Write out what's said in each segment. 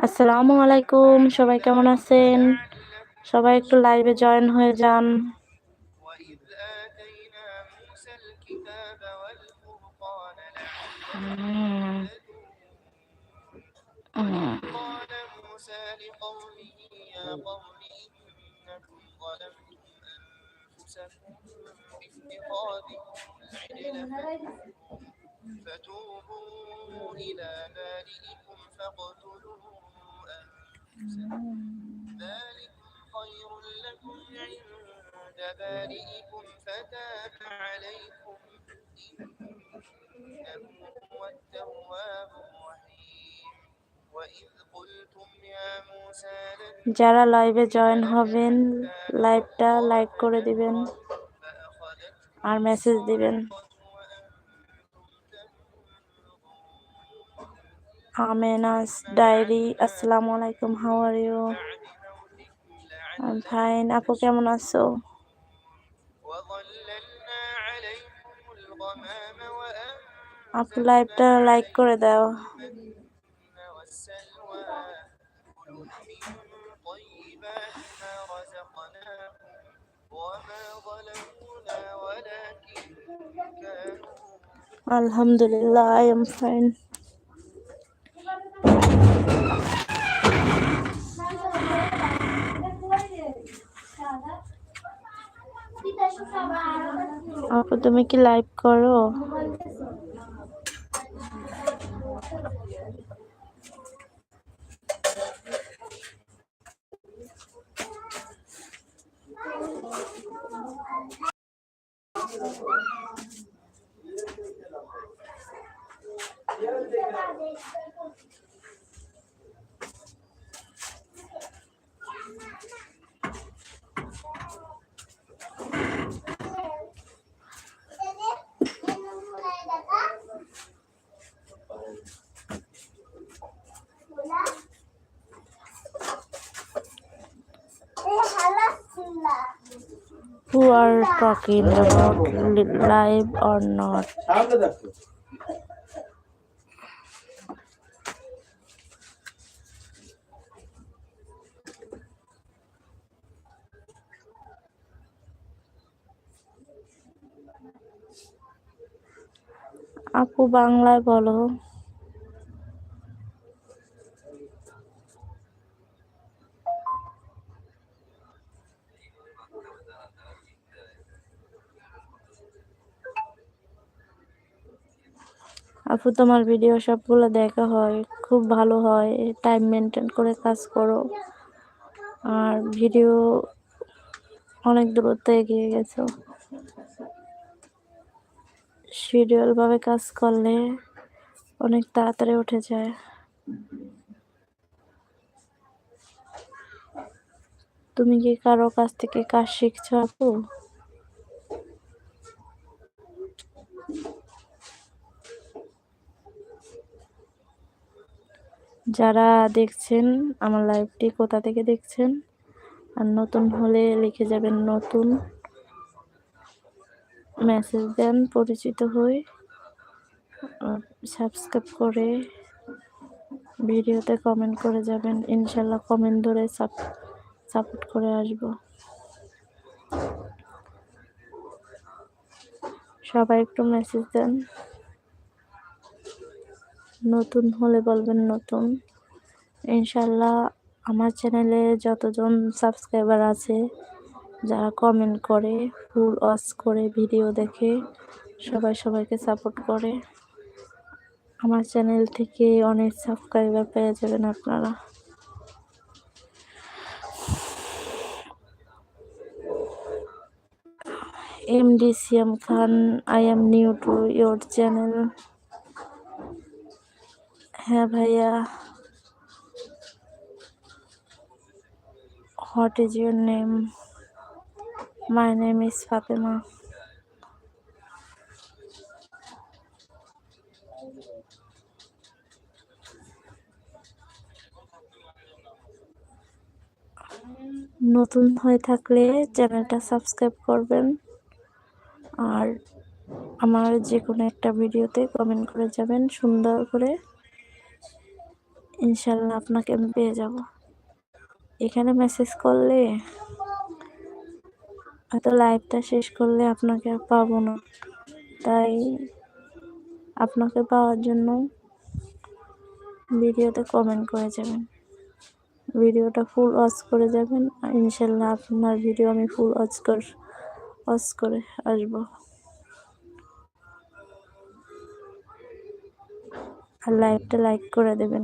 আসসালামু আলাইকুম সবাই কেমন আছেন সবাই একটু লাইভে জয়েন হয়ে যান وإذ آتينا موسى الكتاب والفرقان উম, উম, قال موسى لقومه يا قوم إنكم ظلمتم أنفسكم باتخاذكم العجل فتوبوا إلى بارئكم فاقتلوا أنفسكم ذلكم خير لكم عند بارئكم فتاب عليكم إنه هو التواب الرحيم وإذ قلتم يا موسى لن যারা লাইভে জয়েন হবেন লাইভটা লাইক করে দিবেন فأخذتكم আর মেসেজ দিবেন আমেনাস ডায়েরি আসসালামু আলাইকুম হাউ আর ইউ ফাইন আপু কেমন আছো আপু লাইভটা লাইক করে দাও আলহামদুলিল্লাহ আই এম ফাইন আপু তুমি কি লাইভ করো? who are talking about li- live or not সামনে দেখো আপু বাংলায় বলো আপু, তোমার ভিডিও সবগুলো দেখা হয়, খুব ভালো হয় টাইম মেনটেন করে কাজ করো। আর ভিডিও অনেক দূরত্বে এগিয়ে গেছো। শিডিউল ভাবে কাজ করলে অনেক তাড়াতাড়ি উঠে যায়। তুমি কি কারও কাছ থেকে কাজ শিখছো আপু? যারা দেখছেন আমার লাইভটি কোথা থেকে দেখছেন আর নতুন হলে লিখে যাবেন নতুন মেসেজ দেন পরিচিত হই সাবস্ক্রাইব করে ভিডিওতে কমেন্ট করে যাবেন, ইনশাল্লাহ কমেন্ট ধরে সাপোর্ট করে আসব। সবাই একটু মেসেজ দেন। নতুন হলে বলবেন নতুন। ইনশাল্লাহ আমার চ্যানেলে যতজন সাবস্ক্রাইবার আছে, যারা কমেন্ট করে, ফুল ওয়াচ করে ভিডিও দেখে, সবাই সবাইকে সাপোর্ট করে। আমার চ্যানেল থেকে অনেক সাবস্ক্রাইবার পেয়ে যাবেন আপনারা। MD CM Khan I am new to your channel হ্যাঁ ভাইয়া। What is your name my name is Fatema নতুন হয়ে থাকলে চ্যানেলটা সাবস্ক্রাইব করবেন। আর আমার যে কোনো একটা ভিডিওতে কমেন্ট করে যাবেন সুন্দর করে। ইনশাল্লাহ আপনাকে আমি পেয়ে যাব। এখানে মেসেজ করলে হয়তো লাইভটা শেষ করলে আপনাকে আর পাবো না। তাই আপনাকে পাওয়ার জন্য ভিডিওতে কমেন্ট করে যাবেন। ভিডিওটা ফুল ওয়াচ করে যাবেন আর ইনশাল্লাহ আপনার ভিডিও আমি ফুল ওয়াচ কর ওয়াচ করে আসব। আর লাইভটা লাইক করে দেবেন।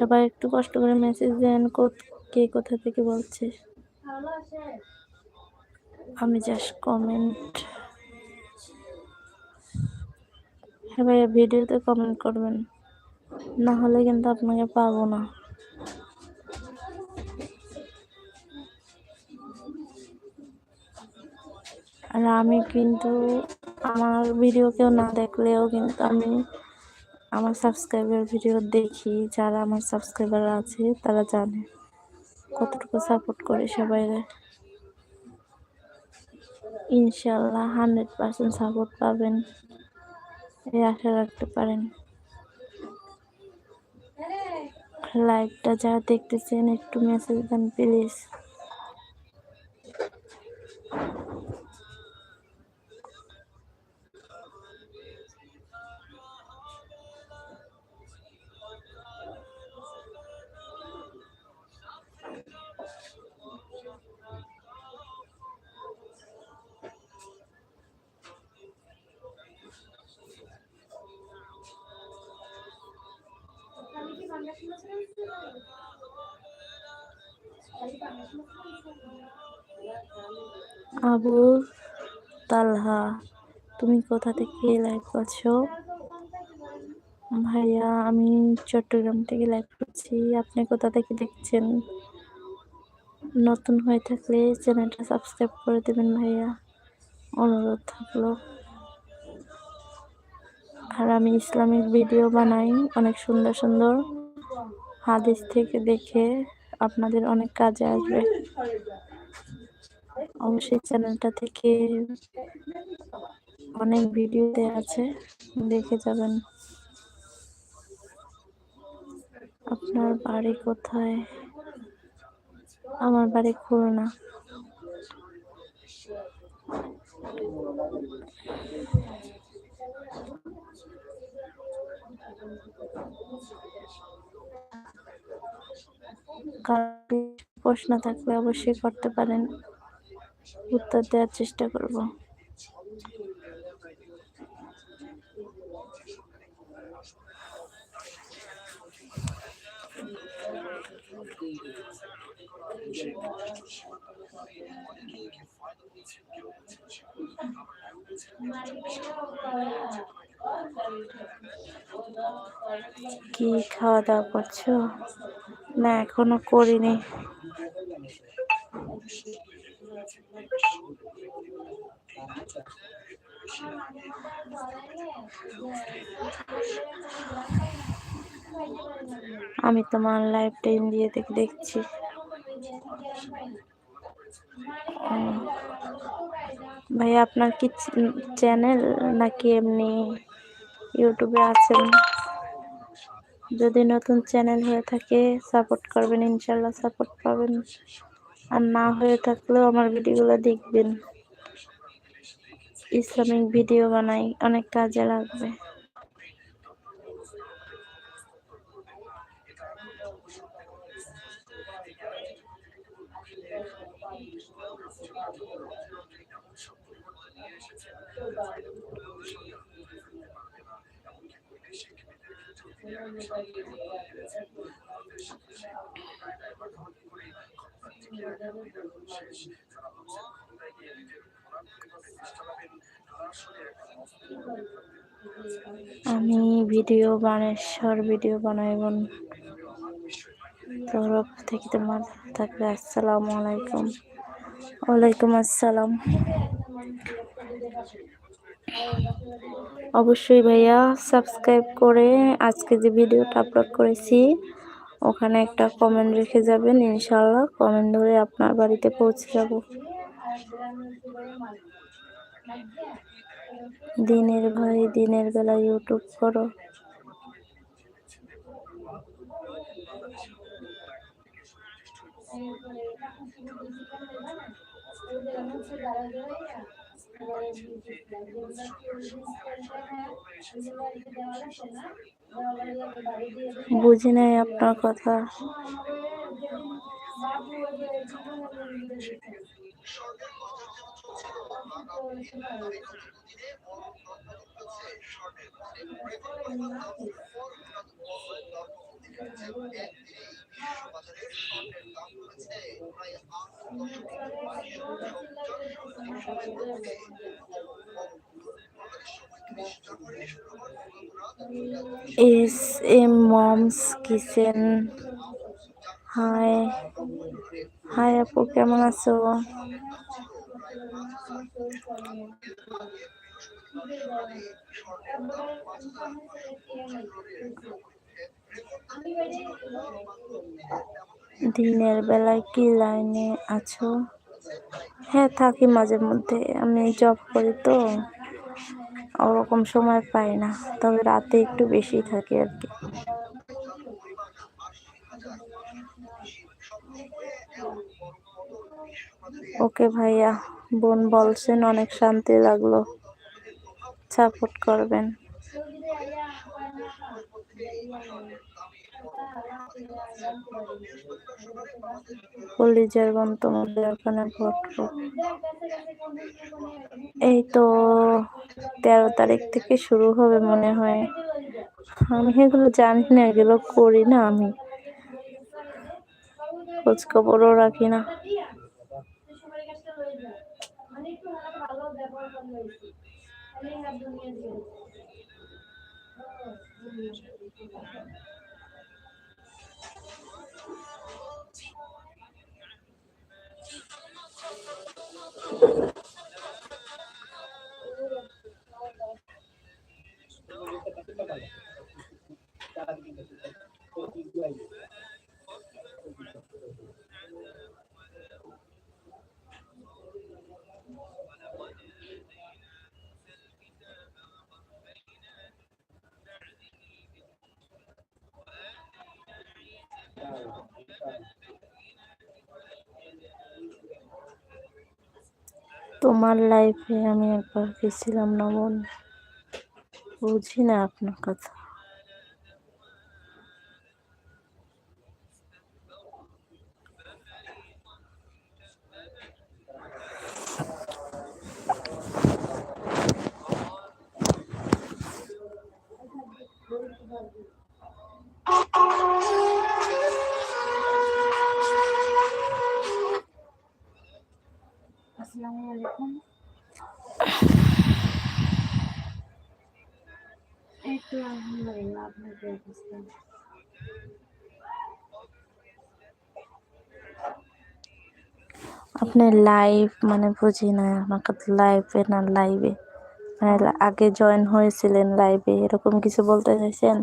সবাই একটু কষ্ট করে মেসেজ দেন কে কোথা থেকে বলছে। আমি জাস্ট কমেন্ট হ্যাঁ ভাইয়া, ভিডিওতে কমেন্ট করবেন। না হলে কিন্তু আপনাকে পাবো না। আর আমি কিন্তু আমার ভিডিও কেউ না দেখলেও কিন্তু আমি আমার সাবস্ক্রাইবার ভিডিও দেখি, যারা আমার সাবস্ক্রাইবার আছে, তারা জানে কতটুকু সাপোর্ট করে সবাই ইনশাল্লাহ হান্ড্রেড পার্সেন্ট সাপোর্ট পাবেন, এই আশা রাখতে পারেন। লাইভটা যা দেখতেছেন, একটু মেসেজ দেন প্লিজ আবু তালহা, তুমি কোথা থেকে লাইভ করছ? ভাইয়া, আমি চট্টগ্রাম থেকে লাইভ করছি। আপনি কোথা থেকে দেখছেন? নতুন হয়ে থাকলে চ্যানেলটা সাবস্ক্রাইব করে দেবেন ভাইয়া। অনুরোধ থাকল। আর আমি ইসলামিক ভিডিও বানাই, অনেক সুন্দর সুন্দর। হাদিস থেকে দেখে আপনাদের অনেক কাজে আসবে। অবশ্যই চ্যানেলটা থেকে অনেক ভিডিও দেওয়া আছে, দেখে যাবেন। আপনার বাড়ি কোথায়? আমার বাড়ি খুলনা। প্রশ্ন থাকলে অবশ্যই করতে পারেন। উত্তর দেওয়ার চেষ্টা করব। কি খাওয়া দাওয়া করছ? না এখনও করিনি। আমি তোমার লাইভ টাইম দিয়ে দেখে দেখছি। ও, ভাই আপনার কি চ্যানেল নাকি এমনি ইউটিউবে আছেন? যদি নতুন চ্যানেল হয়ে থাকে সাপোর্ট করবেন ইনশাল্লাহ সাপোর্ট পাবেন। আর না হয়ে থাকলেও আমার ভিডিওগুলো দেখবেন। ইসলামিক ভিডিও বানাই, অনেক কাজে লাগবে। আমি ভিডিও বানাই শর্ট ভিডিও বানাই বোন তরফ থেকে তোমার থাকবে, আসসালামু আলাইকুম। ওয়ালাইকুম আসসালাম। অবশ্যই ভাইয়া সাবস্ক্রাইব করে আজকে যে ভিডিওটা আপলোড করেছি, ওখানে একটা কমেন্ট রেখে যাবেন ইনশাল্লাহ কমেন্ট ধরে আপনার বাড়িতে পৌঁছে যাব। দিনের ভাই, দিনের বেলা ইউটিউব করো। বুঝি নাই আপনার কথা। S M moms kitchen hi hi আপু কেমন আছো দিনের বেলায় কি লাইনে আছো? হ্যাঁ থাকি মাঝে মধ্যে। আমি জব করি তো। ওরকম সময় পাই না। তবে রাতে একটু বেশি থাকি আর কি। ওকে ভাইয়া, বোন বলছেন অনেক শান্তি লাগল। সাপোর্ট করবেন। কলিজার তোমাদের ওখানে ভোট এই তো তেরো তারিখ থেকে শুরু হবে মনে হয়। আমি এগুলো জানি না, এগুলো করি না আমি। খোঁজ খবরও রাখি না। Cara, তোমার লাইফে আমি একবার গেছিলাম না বোন? বুঝি না আপনার কথা। আপনি লাইভ মানে বুঝি না, আমাকে লাইভে না লাইভে মানে আগে জয়েন হয়েছিলেন লাইভে এরকম কিছু বলতে চাইছেন?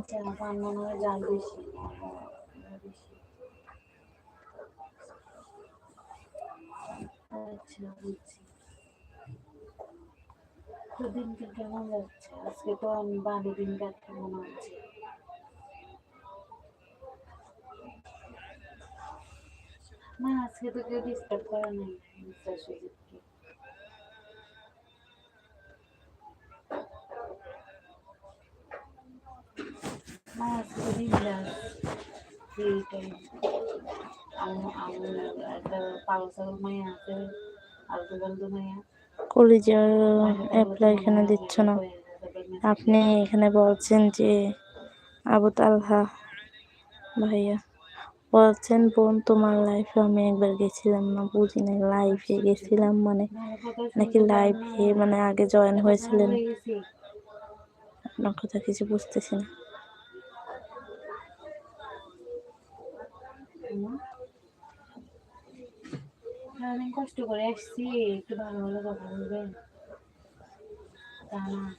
আচ্ছা বুঝছি। কেমন যাচ্ছে? আজকে তো আমি বাড়ি দিন কাটতে মনে না আজকে তো কেউ ডিস্টার্ব করা নেই মিস্টার না আজকে বিন্দাস ফ্রি টাইম আমি আমি একটা পাগল ছাগল মাইয়া আছে মাইয়া। কলিজার অ্যাপ্লাই এখানে দিচ্ছ না। আপনি এখানে বলছেন যে আবু তালহা ভাইয়া। বলছেন, বোন, তোমার লাইফে আমি একবার গেছিলাম না, বুঝি না লাইফে গেছিলাম মানে নাকি লাইভে মানে আগে জয়েন হয়েছিলেন? আপনার কথা কিছু বুঝতেছি না। আসছি, একটু ভালো না।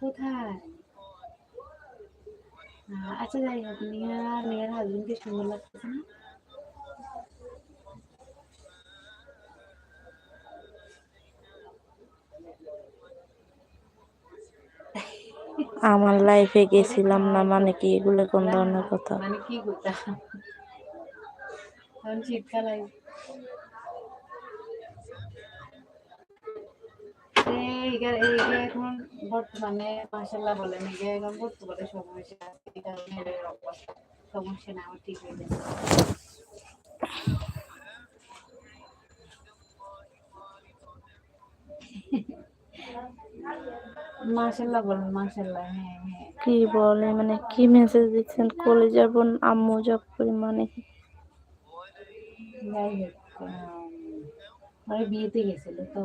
কোথায়? আচ্ছা যাই হোক নিয়া নিয়ার হাজবেন্ডকে সুন্দর লাগতেছে না? আমার লাইফে গেছিলাম না মানে কি এগুলো কোন ধরনের কথা? মানে কি তখন শীতকাল এখন বর্তমানে মাসাল্লাহ বলেন এখন বর্তমানে সমস্যা এই এর অবস্থা সমস্যা না আমার ঠিক হয়ে যাবে মাসাল্লাহ বলেন মাসাল্লাহ হ্যাঁ হ্যাঁ। কি বলে মানে কি মেসেজ দিচ্ছেন? কলেজের বোন আম্মু জব করি মানে? যাই হোক ওরা বিয়েতে গেছিল তো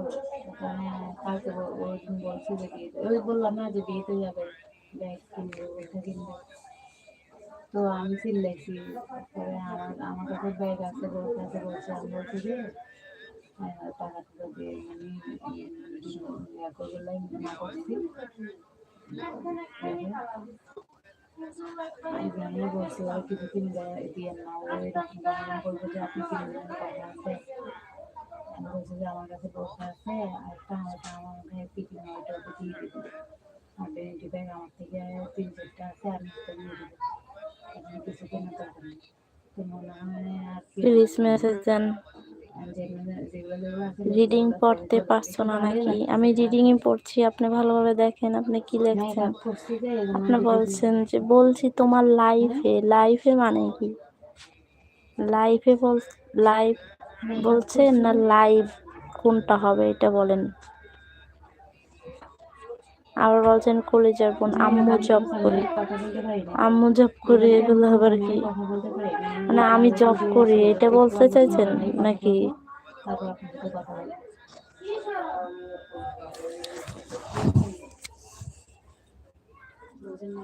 ওখানে কালকে ওই বলছি যে বিয়েতে ওই বললাম না যে বিয়েতে যাবে। ব্যাগ কিনবে ওইটা কিনবে। তো আমি চিল্লাইছি পরে আমার আমার কাছে ব্যাগ আছে ওর কাছে বলছে আমি বলছি যে আহ, টাকা টাকা দিয়ে মানে ইয়া না করছি। আমি বলছি ওরা কিছু দেয় না ও বলব যে আপনি কিনে দেবেন টাকা আছে। আমি বলছি যে আমার কাছে পয়সা আছে আর টাকাটা আমার কাছে দিয়ে দেবো। আর ব্যাগ আমার থেকে তিন চারটা আছে আমি প্লিজ মেসেজ দেন। রিডিং পড়তে পারছ না নাকি? আমি রিডিং পড়ছি, আপনি ভালোভাবে দেখেন, আপনি কি লিখছেন? আপনি বলছেন যে, বলছি তোমার লাইফে লাইফে মানে কি? লাইফে বল লাইফ বলছেন না লাইভ কোনটা হবে, এটা বলেন। আবার বলছেন কলেজের বোন আম্মু জব করি। আম্মু জব করি এগুলো আবার কি? মানে আমি জব করি, এটা বলতে চাইছেন নাকি তারপর আপনার সাথে কথা বলি বুঝেন না?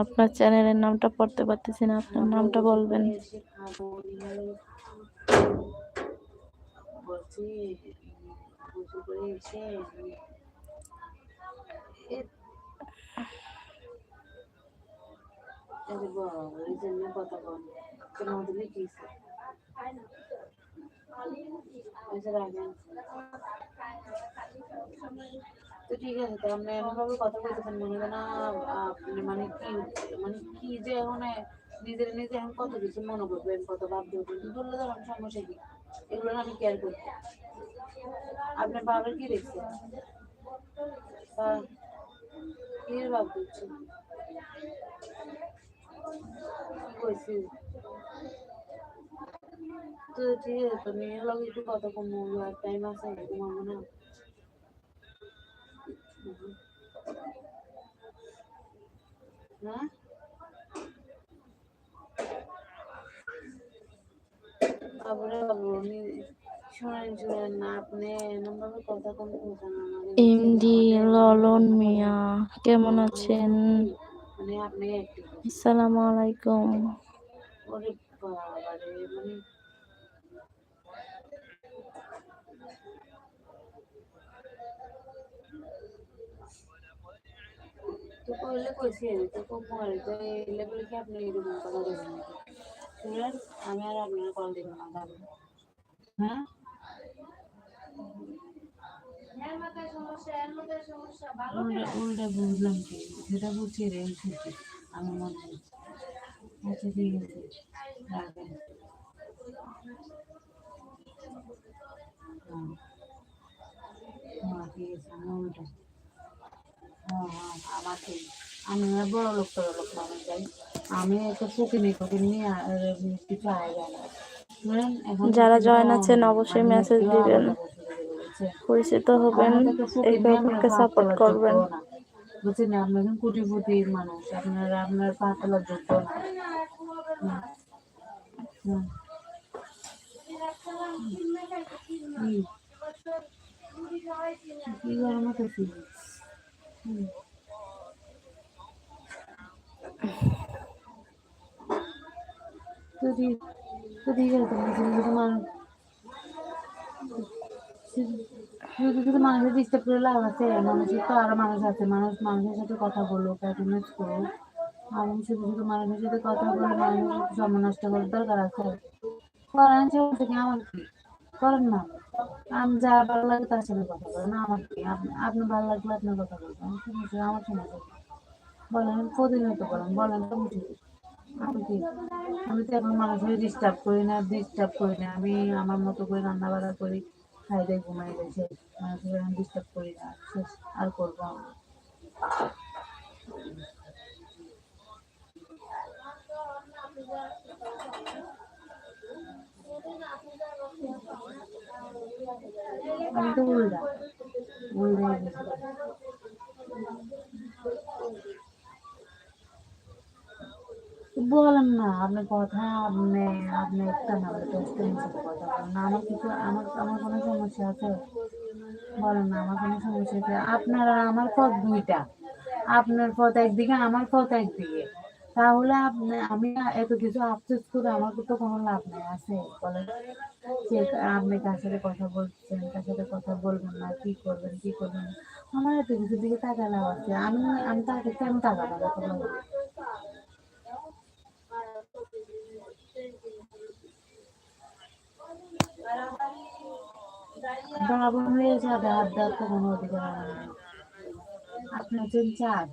আপনার চ্যানেলের নামটা পড়তে পারতেছি না আপনার নামটা বলবেন। তো ঠিক আছে, তো আপনি এমনভাবে কথা বলতেছেন মনে হয় না মানে কি মানে কি যে এখন নিজের নিজে এখন কত কিছু মনে করবেন কত ভাবতে হবে বললে তো আমার সমস্যা কি? এগুলো আমি কেয়ার করি আপনার বাবার কি দেখছেন কি ভাব করছেন কইছি তো ঠিক আছে, তো মেয়ের লগে একটু কথা কম টাইম আছে, ঘুমাবো না। আমাদের এমডি ললন মিয়া কেমন আছেন? মানে আসসালামু আলাইকুম। তো কইলে কইছি আমি তো খুব মরে তো এই লেভেলে কি আপনি এরকম কথা বলছেন নাকি শুনেন আমি আর আপনার কল দিব না দাদা হ্যাঁ উল্টা বুঝলাম কি যেটা বুঝছি রে আমার মনে আচ্ছা ঠিক আছে রাখেন আছে উল্টা হ্যাঁ হ্যাঁ আমার ঠিক আমি বড় লোক বড় লোক মানুষ যাই আমি তো ফকিনি ফকিনি কিছু আয় যায় না। এখন যারা জয়েন আছেন অবশ্যই মেসেজ দিবেন। পরিচিত হবেন একে অপরকে সাপোর্ট করবেন। বুঝছেন কোটিপতি মানুষ আপনার আপনার পা তোলার যোগ্য না। কি আছে শুধু মানুষ মানুষের ডিস্টার্ব করে লাভ আছে, মানুষের তো আরও মানুষ আছে, মানুষ মানুষের সাথে কথা বলুক অ্যাটেন্ডেন্স করুক আমি শুধু শুধু মানুষের সাথে কথা বলে মানুষের সময় নষ্ট করার দরকার আছে। করেন সে থেকে আমার কি? করেন না। আমি যা ভালো লাগে তার সাথে কথা বলেন, আমার কি? আপনি আপনি ভালো লাগলে আপনার কথা বলবেন। আমার সমস্যা কি? বলেন, প্রতিনিয়ত বলেন তো আমি আমি আমি তো এখন মানুষের ডিস্টার্ব করি না ডিস্টার্ব করি না। আমি আমার মতো করে রান্না বান্না করি, খাই দিয়ে, ঘুমাই যাই শেষ। এখন ডিস্টার্ব করি না, শেষ। আর করব আমি। আমি তো উল্টা। উল্টা হয়ে গেছি। বলেন না, আপনি কথা, আপনি আপনি একটা না কথা বলেন। না, আমার কিছু, আমার আমার কোনো সমস্যা আছে? বলেন না, আমার কোনো সমস্যা আছে? আপনার আর আমার পথ দুইটা। আপনার পথ একদিকে, আমার পথ একদিকে। তাহলে আপনি, আমি এত কিছু আফসোস করে আমার তো কোনো লাভ নেই, আছে? বলেন। যে আপনি কার সাথে কথা বলছেন, কার সাথে কথা বলবেন না, কি করবেন কি করবেন আমার এত কিছু দিকে টাকা লাভ আছে। আমি আমি তাকে কেন টাকা লাগাতে পারব বাবা হয়ে যাবে আধ্যাত্ম আপনার জন্য চার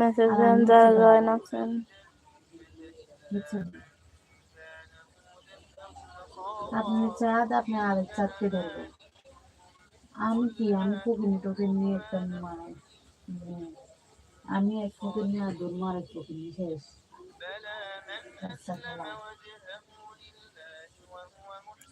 মেসেজ আপনি চাঁদ। আপনি আরেক চাঁদকে ধরবেন। আমি কি? আমি কুকুনি টোকেন নিয়ে একটা মানে আমি এক কুকুর নিয়ে আর দুর্মার এক কুকুর শেষ। আচ্ছা,